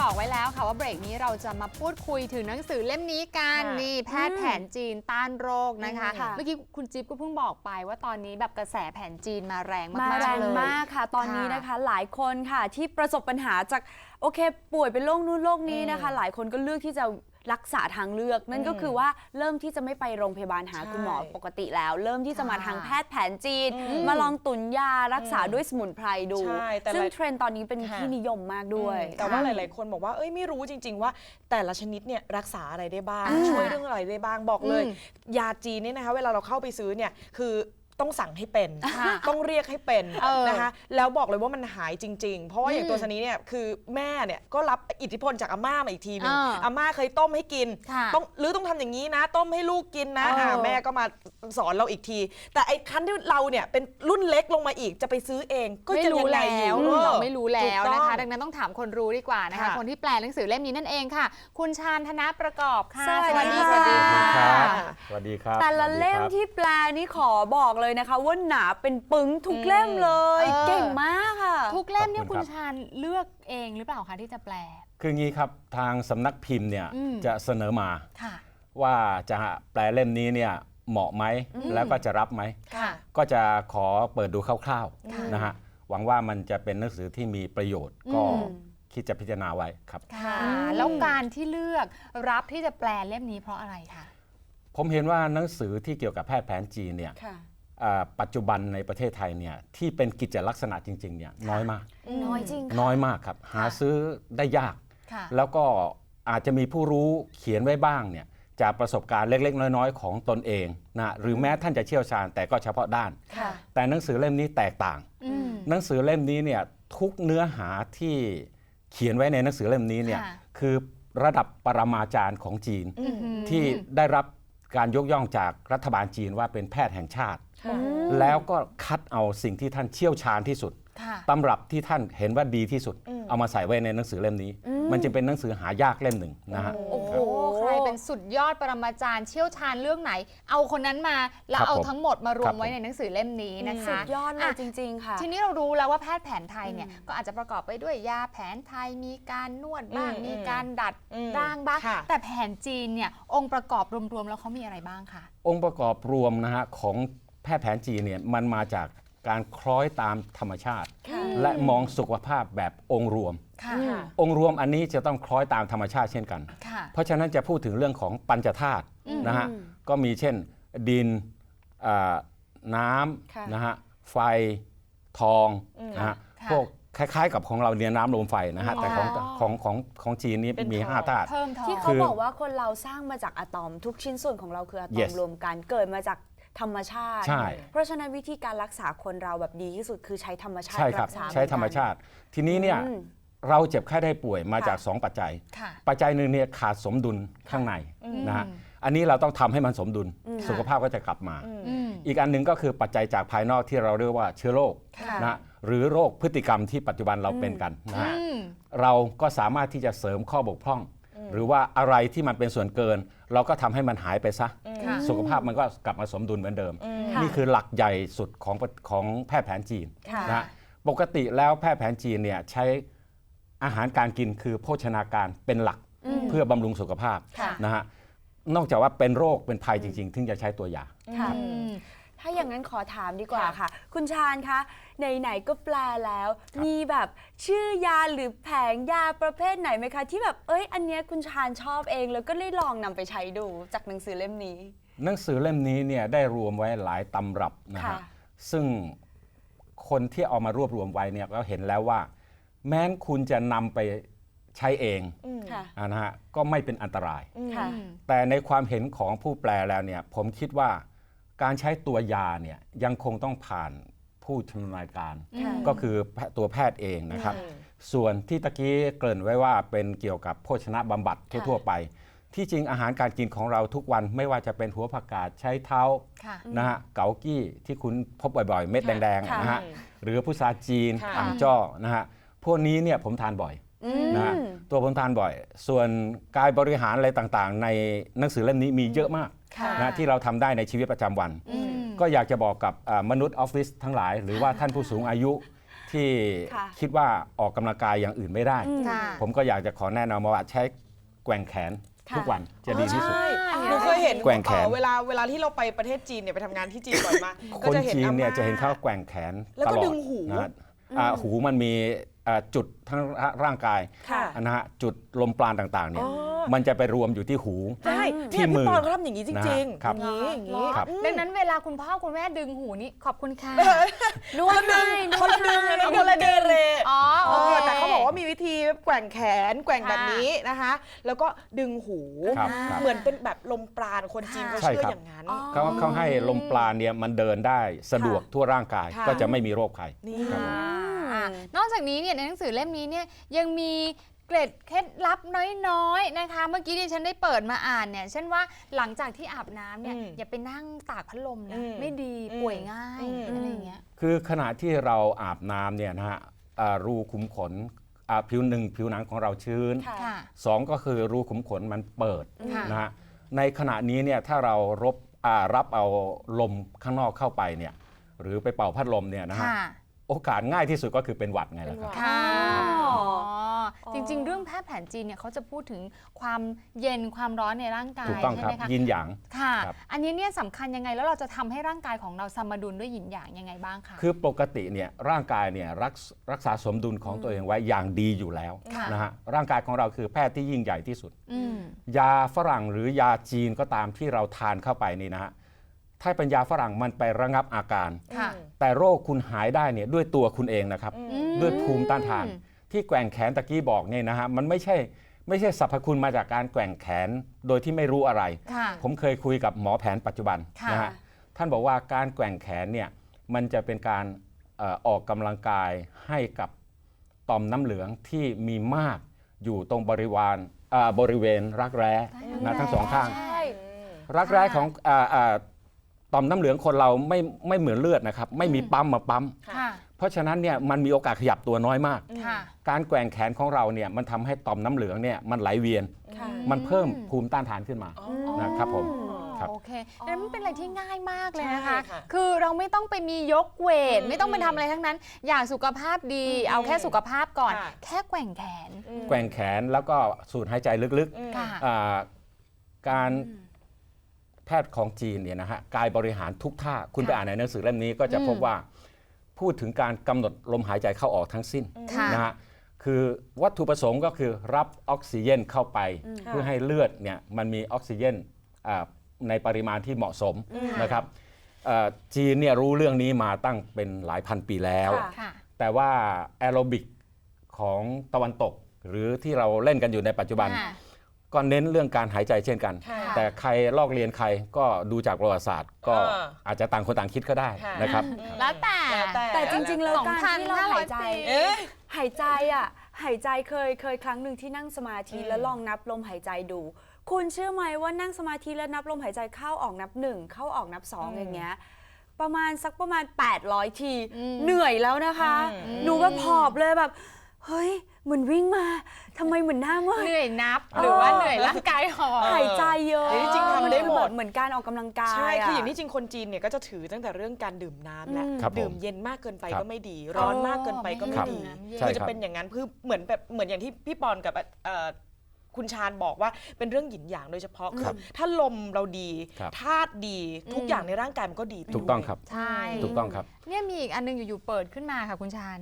บอกไว้แล้วค่ะว่าเบรกนี้เราจะมาพูดคุยถึงหนังสือเล่มนี้กันค่ะนี่แพทย์แผนจีนต้านโรคนะคะ อืมค่ะ เมื่อกี้คุณจิ๊บก็เพิ่งบอกไปว่าตอนนี้แบบกระแสแผนจีนมาแรงมากมาๆแรงเลย มากค่ะ ตอนนี้ค่ะนะคะหลายคนค่ะที่ประสบปัญหาจากโอเค ป่วยเป็นโรคนู้นโรคนี้นะคะ หลายคนก็เลือกที่จะ รักษาทางเลือก นั่นก็คือว่าเริ่มที่จะไม่ไปโรงพยาบาลหาใช่คุณหมอปกติแล้ว เริ่มที่จะมาค่ะทางแพทย์แผนจีนอืมมาลองตุนยารักษาอืมด้วยสมุนไพรดู ใช่แต่ซึ่งหลาย เทรนด์ตอนนี้เป็นค่ะที่นิยมมากด้วยอืมแต่ว่าหลาย ๆ คนบอกว่า เอ้ยไม่รู้จริง ๆ ว่าแต่ละชนิดเนี่ยรักษาอะไรได้บ้าง อ่าช่วยเรื่องอะไรได้บ้างบอกเลยอืมยาจีนเนี่ยนะคะ เวลาเราเข้าไปซื้อเนี่ยคือ ต้องสั่งให้เป็นค่ะต้องเรียกให้เป็นเออนะคะ แล้วบอกเลยว่ามันหายจริง ๆ เพราะว่าอย่างอืมตัวชนี้เนี่ยคือแม่เนี่ยก็รับอิทธิพลจากอาม่ามาอีกทีหนึงอ่าอาม่าเคยต้มให้กินค่ะต้องหรือต้องทำอย่างนี้นะ ต้มให้ลูกกินนะเอออ่าแม่ก็มาสอนเราอีกที แต่ไอ้คันที่เราเนี่ยเป็นรุ่นเล็กลงมาอีกจะไปซื้อเองก็ไม่จะรู้ยังไงแล้อวยู่เราออไม่รู้แล้วถูกนะต้องคะ ดังนั้นต้องถามคนรู้ดีกว่านะคะ ค่ะ คนที่แปลหนังสือเล่มนี้นั่นเองค่ะ คุณชาญธนประกอบค่ะ สวัสดีสวัสดีค่ะค่ะสวัสดีครับแต่ละสวัสดีเล่มครับที่แปลนี่ขอบอกเลยนะคะ ว่าหนาเป็นปึ้งทุกเล่มเลย เออ เก่งมากค่ะ ทุกเล่มเนี่ยขอบคุคุณณครับชาญเลือกเองหรือเปล่าคะที่จะแปล คืองี้ครับทางสำนักพิมพ์เนี่ยอืม จะเสนอมาค่ะ ว่าจะแปลเล่มนี้เนี่ยเหมาะไหมแล้วก็จะรับไหม ค่ะ ก็จะขอเปิดดูคร่าวค่ะ ๆนะฮะ หวังว่ามันจะเป็นหนังสือที่มีประโยชน์ก็อืมคิดจะพิจารณาไว้ครับ ค่ะอืมแล้วการที่เลือกรับที่จะแปลเล่มนี้เพราะอะไรคะ ผมเห็นว่าหนังสือที่เกี่ยวกับแพทย์แผนจีนเนี่ยค่ะอ่าปัจจุบันในประเทศไทยเนี่ยที่เป็นกิจลักษณะจริงๆเนี่ยน้อยมาก น้อยจริงค่ะ น้อยมากครับ หาซื้อได้ยาก ค่ะ แล้วก็อาจจะมีผู้รู้เขียนไว้บ้างเนี่ยจากประสบการณ์เล็กๆ น้อยๆ ของตนเองนะหรือแม้ท่านจะเชี่ยวชาญแต่ก็เฉพาะด้าน ค่ะ แต่หนังสือเล่มนี้แตกต่าง อืม หนังสือเล่มนี้เนี่ยทุกเนื้อหาที่เขียนไว้ในหนังสือเล่มนี้เนี่ยค่ะ คือระดับปรมาจารย์ของจีน อื้อหือที่ได้รับการยกย่องจากรัฐบาลจีนว่าเป็นแพทย์แห่งชาติ ค่ะ แล้วก็คัดเอาสิ่งที่ท่านเชี่ยวชาญที่สุด ค่ะ ตำรับที่ท่านเห็นว่าดีที่สุดอืมเอามาใส่ไว้ในหนังสือเล่มนี้ มันจึงเป็นหนังสือหายากเล่มหนึ่งนะฮะ โอ้โหใครเป็น สุดยอดปรมาจารย์เชี่ยวชาญเรื่องไหน เอาคนนั้นมาแล้วครับเอาผมทั้งหมดมารวครัมบ ไว้ผมในหนังสือเล่มนี้นะคะสุดยอดเลยอะ จริง ๆ ค่ะ ทีนี้เรารู้แล้วว่าแพทย์แผนไทยเนี่ยก็อาจจะประกอบไปด้วยยาแผนไทยมีการนวดบ้าง อืมมีการดัดอืมร่างบ้าง ค่ะ แต่แผนจีนเนี่ยองค์ประกอบรวมๆแล้วเขามีอะไรบ้างคะ องค์ประกอบรวมนะฮะของแพทย์แผนจีนเนี่ยมันมาจากการคล้อยตามธรรมชาติ ค่ะและมองสุขภาพแบบองค์รวมค่ะค่ะ องค์รวมอันนี้จะต้องคล้อยตามธรรมชาติเช่นกัน ค่ะ เพราะฉะนั้นจะพูดถึงเรื่องของปัญจธาตุอืมนะฮะอืมก็มีเช่นดินอ่าน้ค่ะำนะฮะไฟทองนะฮะค่ะพวกคล้ายๆ กับของเราเนี่ยน้ำลมไฟนะฮะแต่ของอ๋อของของของจีนนี้เป็นมีทองห้าธาตุเพิ่มทองที่เขาคือบอกว่าคนเราสร้างมาจากอะตอมทุกชิ้นส่วนของเราคืออะตอม Yes รวมกันเกิดมาจากธรรมชาติใช่เพราะฉะนั้นวิธีการรักษาคนเราแบบดีที่สุดคือใช้ธรรมชาติใช่ครับรักษาใช้ธรรมชาติ ทีนี้เนี่ยอืม เราเจ็บไข้ได้ป่วยมาค่ะจาก 2 ปัจจัย ค่ะ ปัจจัยหนึ่งเนี่ยขาดสมดุลข้างในนะฮะอืมอันนี้เราต้องทำให้มันสมดุลอืมสุขภาพก็จะกลับมา อืม อีกอันหนึ่งก็คือปัจจัยจากภายนอกที่เราเรียกว่าเชื้อโรคค่ะ นะฮะหรือโรคพฤติกรรมที่ปัจจุบันเราเป็นกันนะฮะ อืม เราก็สามารถที่จะเสริมข้อบกพร่อง หรือว่าอะไรที่มันเป็นส่วนเกิน เราก็ทำให้มันหายไปซะ ค่ะ สุขภาพมันก็กลับมาสมดุลเหมือนเดิม ค่ะนี่คือหลักใหญ่สุดของของแพทย์แผนจีนค่ะ นะฮะปกติแล้วแพทย์แผนจีนเนี่ยใช้ อาหารการกินคือโภชนาการเป็นหลักเพื่อบำรุงสุขภาพค่ะ นะฮะนอกจากว่าเป็นโรคเป็นภัยจริง ๆ ถึงจะใช้ตัวยา ค่ะ อืมถ้าอย่างนั้นขอถามดีกว่าค่ะ คุณชาญคะไหนๆก็แปลแล้วมีแบบชื่อยาหรือแผงยาประเภทไหนไหมคะ ที่แบบเอ้ย อันเนี้ยคุณชาญชอบเอง แล้วก็ได้ลองนำไปใช้ดูจากหนังสือเล่มนี้ หนังสือเล่มนี้เนี่ยได้รวมไว้หลายตำรับนะค่ะ ฮะซึ่งคนที่เอามารวบรวมไว้เนี่ยก็เห็นแล้วว่า แม้นคุณจะนำไปใช้เองค่ะ อ่านะฮะก็ไม่เป็นอันตรายค่ะ แต่ในความเห็นของผู้แปลแล้วเนี่ยผมคิดว่าการใช้ตัวยาเนี่ยยังคงต้องผ่านผู้ชำนาญการ ค่ะ ก็คือแพตัวแพทย์เองนะครับ อืม ส่วนที่ตะกี้เกริ่นไว้ว่าเป็นเกี่ยวกับโภชนะบำบัดทั่วๆไป ที่จริงอาหารการกินของเราทุกวันไม่ว่าจะเป็นหัวผักกาดใช้เท้าค่ะ นะฮะเกากี้ที่คุณพบบ่อยๆ เม็ดค่ะแดงค่ะๆนะฮะหรือพุทราจีนค่ะ อ่างจ้อนะฮะ พวกนี้เนี่ยผมทานบ่อยอืม นะฮะตัวผมทานบ่อย ส่วนการบริหารอะไรต่างๆ ในหนังสือเล่มนี้มีเยอะมากค่ะ นะที่เราทำได้ในชีวิตประจำวัน อืม ก็อยากจะบอกกับอ่ามนุษย์ออฟฟิศทั้งหลาย หรือว่าท่านผู้สูงอายุที่ค่ะ คิดว่าออกกำลังกายอย่างอื่นไม่ได้ อืม ค่ะ ผมก็อยากจะขอแนะนำว่าใช้แกว่งแขนค่ะทุกวันจะดีที่สุด ใช่อ๋อหนูเคยเห็นแกว่งแขน เอ่อเวลาเวลาที่เราไปประเทศจีนเนี่ยไปทำงานที่จีนบ่อยมากคก็นจะเห็นจีนเนี่ยอาม่จะเห็นเขาแกว่งแขนแล้วก็ตลอดึดงหู นะฮะอ่าหูมันมี อ่าจุดทั้งร่างกายค่ะ นะฮะจุดลมปราณต่างๆเนี่ย อ๋อ มันจะไปรวมอยู่ที่หู ใช่ที่เนี่ยมืพี่อปอนเขาทำอย่างนี้จริงๆครับ อย่างนี้อย่างนี้ครับ ดังนั้นเวลาคุณพ่อคุณแม่ดึงหูนี่ขอบคุณค่ะนวดให้นคนวดละดึงให้นะคนละดึงเลยอ๋อเอโอเคอแต่เขาบอกว่ามีวิธีแกว่งแขนแกว่งค่ะแบบนี้นะคะ แล้วก็ดึงหู ครับครับ เหมือนเป็นแบบลมปราณคนจีนเขาใช่เชื่อครับ อย่างนั้นเขาเขาให้ลมปราณเนี่ยมันเดินได้สะดวกทั่วร่างกายค่ะ ก็จะไม่มีโรคภัย นี่ ครับผม อ่านอกจากนี้เนี่ยในหนังสือเล่มนี้เนี่ยยังมี เกร็ดเคล็ดลับน้อยๆนะคะ เมื่อกี้ที่ฉันได้เปิดมาอ่านเนี่ยเช่นว่าหลังจากที่อาบน้ำเนี่ยอืมอย่าไปนั่งตากพัดลมนะอืมไม่ดีอืมป่วยง่ายอืม อะไรอย่างเงี้ย คือขณะที่เราอาบน้ำเนี่ยนะฮะอ่ารูขุมขนอ่าผิวหนึ่งผิวหนังของเราชื้นค่ะ ค่ะ สองก็คือรูขุมขนมันเปิดค่ะ นะฮะในขณะนี้เนี่ยถ้าเรารบอ่ารับเอาลมข้างนอกเข้าไปเนี่ยหรือไปเป่าพัดลมเนี่ยนะฮะค่ะ โอกาสง่ายที่สุดก็คือเป็นหวัดไงล่ะครับ ค่ะ อ๋ออ๋อ จริง ๆ เรื่องแพทย์แผนจีนเนี่ยเขาจะพูดถึงความเย็นความร้อนในร่างกายถูกต้องใช่ครับไหมคะยินหยาง ค่ะ ครับ อันนี้เนี่ยสำคัญยังไงแล้วเราจะทำให้ร่างกายของเราสมดุลด้วยหยินหยางยังไงบ้างคะ คือปกติเนี่ยร่างกายเนี่ยรักษรักษาสมดุลของตัวเองไว้อย่างดีอยู่แล้วค่ะ นะฮะร่างกายของเราคือแพทย์ที่ยิ่งใหญ่ที่สุด อืม ยาฝรั่งหรือยาจีนก็ตามที่เราทานเข้าไปนี่นะฮะถ้าเป็นยาฝรั่งมันไประงับอาการ ค่ะ แต่โรคคุณหายได้เนี่ยด้วยตัวคุณเองนะครับ อืม ด้วยภูมิต้านทาน ที่แกว่งแขนตะกี้บอกเนี่ยนะฮะมันไม่ใช่ไม่ใช่สรรพคุณมาจากการแกว่งแขนโดยที่ไม่รู้อะไร ค่ะผมเคยคุยกับหมอแผนปัจจุบันค่ะ นะฮะท่านบอกว่าการแกว่งแขนเนี่ยมันจะเป็นการเอ่อออกกำลังกายให้กับต่อมน้ำเหลืองที่มีมากอยู่ตรงบริวารเอ่อบริเวณรักแร้นะทั้งสองข้าง ใช่ รักแร้ของอ่าอ่าต่อมน้ำเหลืองคนเราไม่ไม่เหมือนเลือดนะครับ ไม่มีปั๊มมาปั๊ม ค่ะ เพราะฉะนั้นเนี่ยมันมีโอกาสขยับตัวน้อยมาก ค่ะการแกว่งแขนของเราเนี่ยมันทำให้ต่อมน้ำเหลืองเนี่ยมันไหลเวียน ค่ะมันเพิ่มภูมิต้านทานขึ้นมาอ๋อนะครับผม ครับ โอเคดังนั้นมันเป็นอะไรที่ง่ายมากเลยนะคะ ใช่ค่ะคือเราไม่ต้องไปมียกเวท อืมไม่ต้องไปทำอะไรทั้งนั้น อยากสุขภาพดี อืมเอาแค่สุขภาพก่อน ค่ะ แค่แกว่งแขนอืมแกว่งแขนแล้วก็สูดหายใจลึกอืมค่ะ ๆอ่าการแพทย์ของจีนเนี่ยนะฮะกายบริหารทุกท่า คุณไปค่ะอ่านในหนังสือเล่มนี้ก็จะอืมพบว่า พูดถึงการกำหนดลมหายใจเข้าออกทั้งสิ้นค่ะนะฮะคือวัตถุประสงค์ก็คือรับออกซิเจนเข้าไป เพื่อให้เลือดเนี่ยมันมีออกซิเจนอ่าในปริมาณที่เหมาะสมนะครับเอ่อจีนเนี่ยรู้เรื่องนี้มาตั้งเป็นหลายพันปีแล้ว ค่ะ ค่ะ แต่ว่าแอโรบิกของตะวันตก หรือที่เราเล่นกันอยู่ในปัจจุบันค่ะ ก็เน้นเรื่องการหายใจเช่นกัน ค่ะ แต่ใครลอกเรียนใครก็ดูจากประวัติศาสตร์ ก็อ่า อาจจะต่างคนต่างคิดก็ได้ค่ะนะครับ แล้วแต่ แล้วแต่ แต่จริง ๆ แล้วการที่เราหายใจ2,500ปี เอ๊ะ หายใจอะ หายใจเคยเคยครั้งหนึ่งที่นั่งสมาธิอืมแล้วลองนับลมหายใจดู คุณเชื่อไหมว่านั่งสมาธิแล้วนับลมหายใจเข้าออกนับหนึ่งเข้าออกนับสองอย่างเงี้ยประมาณสักประมาณ 800 ทีอืมเหนื่อยแล้วนะคะอืมหนูก็หอบเลยแบบ เฮ้ย เหมือนวิ่งมาทำไมเหมือนหน้าเมื่อยเหนื่อยนับ หรือว่าเหนื่อยร่างกายหอบ หายใจเยอะเฮ้ยจริงๆทำได้หมด นคือแบบเหมือนการออกกำลังกายใช่ คืออย่างะที่จริงคนจีนเนี่ยก็จะถือตั้งแต่เรื่องการดื่มน้ำและอืมครับผมดื่มเย็นมากเกินไปครับก็ไม่ดี ร้อนมากเกินไปก็ไม่ครับดีใช่คือคจะรับ เป็นอย่างนั้นคือเหมือนแบบเหมือนอย่างที่พี่ปอนกับเอ่อคุณชาญบอกว่าเป็นเรื่องหยินหยางโดยเฉพาะคือถ้าลมเราดีครับ ธาตุดีทุกอย่างในร่างกายมันก็ดีไปถูกต้องด้วย ครับ ใช่ ถูกต้องครับ เนี่ยมีอีกอันนึงอยู่ๆเปิดขึ้นมาค่ะคุณชาญ